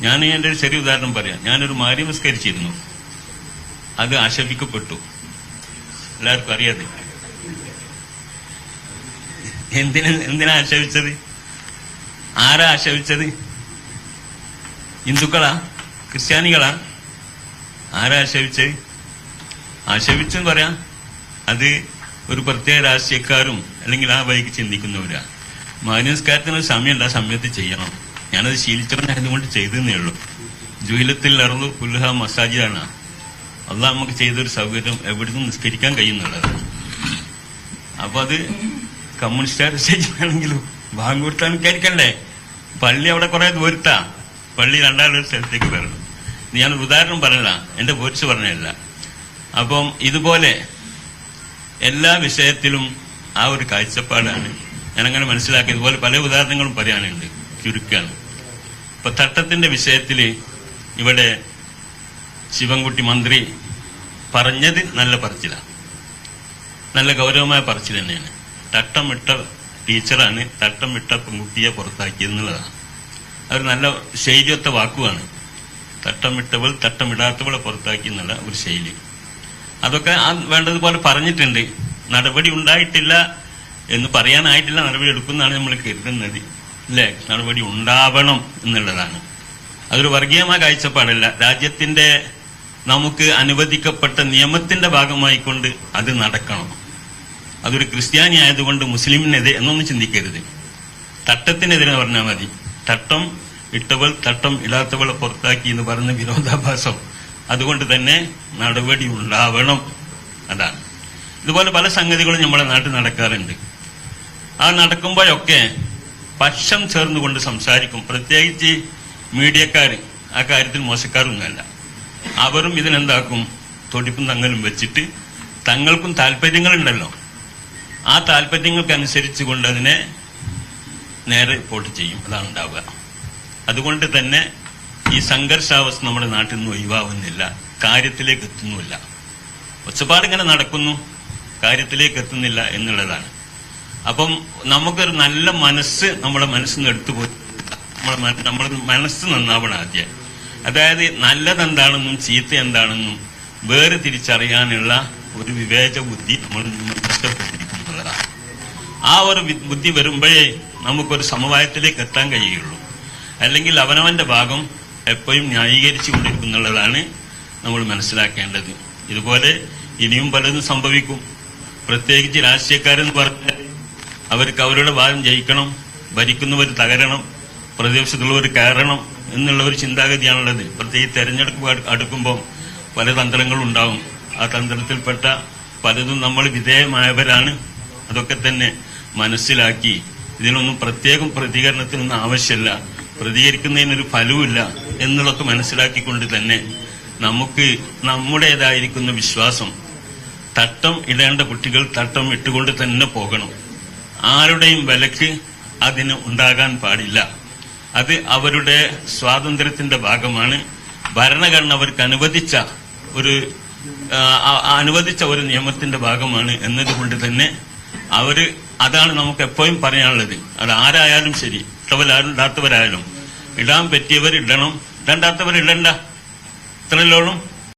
ഞാൻ എന്റെ ഒരു ചെറിയ ഉദാഹരണം പറയാം. ഞാനൊരു മാരി നിസ്കരിച്ചിരുന്നു അത് ആശപിക്കപ്പെട്ടു എല്ലാവർക്കും അറിയാതെ. എന്തിനാ എന്തിനാ ആക്ഷേപിച്ചത് ആരാ ആക്ഷേപിച്ചത് ഹിന്ദുക്കളാ? ക്രിസ്ത്യാനികളാ? ആരാ ആക്ഷേപിച്ചത് ആക്ഷേപിച്ചെന്ന് പറയാം. അത് ഒരു പ്രത്യേക രാഷ്ട്രീയക്കാരും അല്ലെങ്കിൽ ആ വഴിക്ക് ചിന്തിക്കുന്നവരാ. മാന്യസ്കാരത്തിന് സമയമുണ്ട്. ആ സമയത്ത് ചെയ്യണം. ഞാനത് ശീലിച്ചവനായതുകൊണ്ട് ചെയ്തതേ ഉള്ളൂ. ജുഹിലത്തിൽ അറുതു പുല്ലുഹ മസാജിയാണ് അള്ളാഹ് നമുക്ക് ചെയ്തൊരു സൗകര്യം എവിടുന്ന് നിസ്കരിക്കാൻ കഴിയുന്നുള്ളത്. അപ്പൊ അത് കമ്മ്യൂണിസ്റ്റുകാർ ചെയ്യുകയാണെങ്കിലും ബാങ്ക് കൊടുത്താൽ നിസ്കരിക്കണ്ടേ? പള്ളി അവിടെ കുറെ ദൂരത്താ. പള്ളി രണ്ടാളൊരു സ്ഥലത്തേക്ക് വരണം ഞാൻ ഉദാഹരണം പറഞ്ഞല്ല എന്റെ പോരിച്ച് പറഞ്ഞല്ല അപ്പം ഇതുപോലെ എല്ലാ വിഷയത്തിലും ആ ഒരു കാഴ്ചപ്പാടാണ്. ഞാനങ്ങനെ മനസ്സിലാക്കി ഇതുപോലെ പല ഉദാഹരണങ്ങളും പറയാനുണ്ട്. ചുരുക്കാണ്. ഇപ്പൊ തട്ടത്തിന്റെ വിഷയത്തിൽ ഇവിടെ ശിവൻകുട്ടി മന്ത്രി പറഞ്ഞത് നല്ല പറച്ചിലാണ് നല്ല ഗൗരവമായ പറച്ചിൽ തന്നെയാണ്. തട്ടം ഇട്ട ടീച്ചറാണ് തട്ടം ഇട്ട പെൺകുട്ടിയെ പുറത്താക്കിയെന്നുള്ളതാണ് അതൊരു നല്ല ശൈലിയൊത്ത വാക്കുമാണ് തട്ടമിട്ടവൾ തട്ടമിടാത്തവളെ പുറത്താക്കി എന്നുള്ള ഒരു ശൈലി. അതൊക്കെ ആ വേണ്ടതുപോലെ പറഞ്ഞിട്ടുണ്ട്. നടപടി ഉണ്ടായിട്ടില്ല എന്ന് പറയാനായിട്ടില്ല നടപടി എടുക്കുന്നതാണ് നമ്മൾ കരുതുന്നത്. അല്ലേ നടപടി ഉണ്ടാവണം എന്നുള്ളതാണ്. അതൊരു വർഗീയമായ കാഴ്ചപ്പാടല്ല. രാജ്യത്തിന്റെ നമുക്ക് അനുവദിക്കപ്പെട്ട നിയമത്തിന്റെ ഭാഗമായിക്കൊണ്ട് അത് നടക്കണം. അതൊരു ക്രിസ്ത്യാനി ആയതുകൊണ്ട് മുസ്ലിമിനെതിരെ എന്നൊന്നും ചിന്തിക്കരുത്. തട്ടത്തിനെതിരെ പറഞ്ഞാൽ മതി. തട്ടം ഇട്ടവൾ തട്ടം ഇടാത്തവളെ പുറത്താക്കി എന്ന് പറഞ്ഞ വിരോധാഭാസം. അതുകൊണ്ട് തന്നെ നടപടി ഉണ്ടാവണം. അതാണ്. ഇതുപോലെ പല സംഗതികളും നമ്മുടെ നാട്ടിൽ നടക്കാറുണ്ട്. ആ നടക്കുമ്പോഴൊക്കെ പക്ഷം ചേർന്നുകൊണ്ട് സംസാരിക്കും. പ്രത്യേകിച്ച് മീഡിയക്കാർ ആ കാര്യത്തിൽ മോശക്കാരൊന്നുമല്ല. അവരും ഇതിനെന്താക്കും? തൊടിപ്പും തങ്ങലും വെച്ചിട്ട് തങ്ങൾക്കും താല്പര്യങ്ങളുണ്ടല്ലോ. ആ താല്പര്യങ്ങൾക്കനുസരിച്ച് കൊണ്ട് അതിനെ നേരെ റിപ്പോർട്ട് ചെയ്യും. അതാണ് ഉണ്ടാവുക. അതുകൊണ്ട് തന്നെ ഈ സംഘർഷാവസ്ഥ നമ്മുടെ നാട്ടിൽ നിന്ന് ഒഴിവാകുന്നില്ല കാര്യത്തിലേക്ക് എത്തുന്നുമില്ല. ഒച്ചപ്പാടിങ്ങനെ നടക്കുന്നു. കാര്യത്തിലേക്ക് എത്തുന്നില്ല എന്നുള്ളതാണ്. അപ്പം നമുക്കൊരു നല്ല മനസ്സ് നമ്മുടെ മനസ്സിൽ നിന്ന് എടുത്തു പോയി നമ്മുടെ നമ്മുടെ മനസ്സ് നന്നാവണം ആദ്യം. അതായത് നല്ലതെന്താണെന്നും ചീത്ത എന്താണെന്നും വേറെ തിരിച്ചറിയാനുള്ള ഒരു വിവേച ബുദ്ധി നമ്മൾ നഷ്ടപ്പെട്ടിരിക്കുന്നുള്ളതാണ്. ആ ഒരു ബുദ്ധി വരുമ്പോഴേ നമുക്കൊരു സമവായത്തിലേക്ക് എത്താൻ കഴിയുള്ളൂ. അല്ലെങ്കിൽ അവനവന്റെ ഭാഗം എപ്പോഴും ന്യായീകരിച്ചു കൊണ്ടിരിക്കുന്നുള്ളതാണ് നമ്മൾ മനസ്സിലാക്കേണ്ടത്. ഇതുപോലെ ഇനിയും പലതും സംഭവിക്കും. പ്രത്യേകിച്ച് രാഷ്ട്രീയക്കാരെന്ന് പറഞ്ഞാൽ അവർക്ക് അവരുടെ ഭാഗം ജയിക്കണം ഭരിക്കുന്നവർ തകരണം പ്രതിപക്ഷത്തുള്ളവർ കയറണം എന്നുള്ള ഒരു ചിന്താഗതിയാണുള്ളത്. പ്രത്യേകിച്ച് തെരഞ്ഞെടുപ്പ് അടു- അടുക്കുമ്പോൾ പല തന്ത്രങ്ങളും ഉണ്ടാവും. ആ തന്ത്രത്തിൽപ്പെട്ട പലതും നമ്മൾ വിധേയമായവരാണ്. അതൊക്കെ തന്നെ മനസ്സിലാക്കി ഇതിനൊന്നും പ്രത്യേകം പ്രതികരണത്തിനൊന്നും ആവശ്യമില്ല. പ്രതികരിക്കുന്നതിനൊരു ഫലവുമില്ല എന്നുള്ളതൊക്കെ മനസ്സിലാക്കിക്കൊണ്ട് തന്നെ നമുക്ക് നമ്മുടേതായിരിക്കുന്ന വിശ്വാസം തട്ടം ഇടേണ്ട കുട്ടികൾ തട്ടം ഇട്ടുകൊണ്ട് തന്നെ പോകണം. ആരുടെയും വിലക്ക് അതിന് ഉണ്ടാകാൻ പാടില്ല. അത് അവരുടെ സ്വാതന്ത്ര്യത്തിന്റെ ഭാഗമാണ്. ഭരണഘടന അവർക്ക് അനുവദിച്ച ഒരു അനുവദിച്ച ഒരു നിയമത്തിന്റെ ഭാഗമാണ് എന്നതുകൊണ്ട് തന്നെ അവർ അതാണ് നമുക്ക് എപ്പോഴും പറയാനുള്ളത്. അത് ആരായാലും ശരി ഇട്ടവരായാലും ഇടാത്തവരായാലും ഇടാൻ പറ്റിയവർ ഇടണം ഇടണ്ടാത്തവർ ഇടണ്ട ഇത്രയല്ലോളും